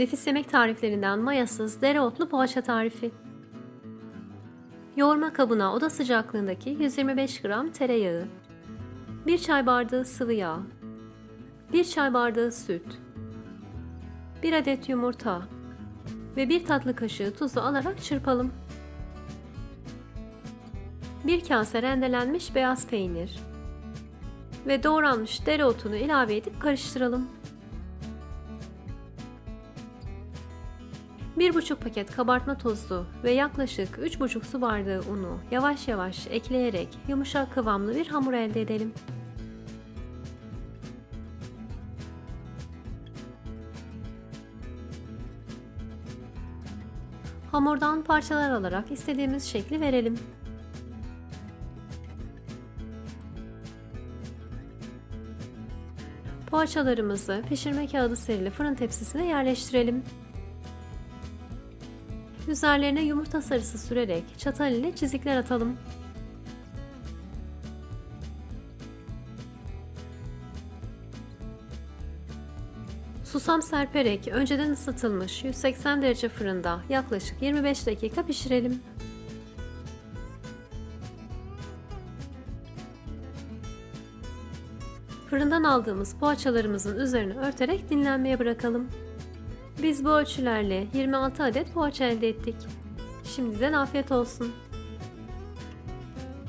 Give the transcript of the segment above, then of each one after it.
Nefis yemek tariflerinden mayasız dereotlu poğaça tarifi. Yoğurma kabına oda sıcaklığındaki 125 gram tereyağı, 1 çay bardağı sıvı yağ, 1 çay bardağı süt, 1 adet yumurta ve 1 tatlı kaşığı tuzu alarak çırpalım. 1 kase rendelenmiş beyaz peynir ve doğranmış dereotunu ilave edip karıştıralım. 1,5 paket kabartma tozu ve yaklaşık 3,5 su bardağı unu yavaş yavaş ekleyerek yumuşak kıvamlı bir hamur elde edelim. Hamurdan parçalar alarak istediğimiz şekli verelim. Poğaçalarımızı pişirme kağıdı serili fırın tepsisine yerleştirelim. Üzerlerine yumurta sarısı sürerek çatal ile çizikler atalım. Susam serperek önceden ısıtılmış 180 derece fırında yaklaşık 25 dakika pişirelim. Fırından aldığımız poğaçalarımızın üzerine örterek dinlenmeye bırakalım. Biz bu ölçülerle 26 adet poğaça elde ettik. Şimdiden afiyet olsun.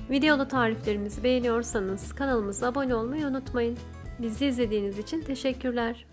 Videolu tariflerimizi beğeniyorsanız kanalımıza abone olmayı unutmayın. Bizi izlediğiniz için teşekkürler.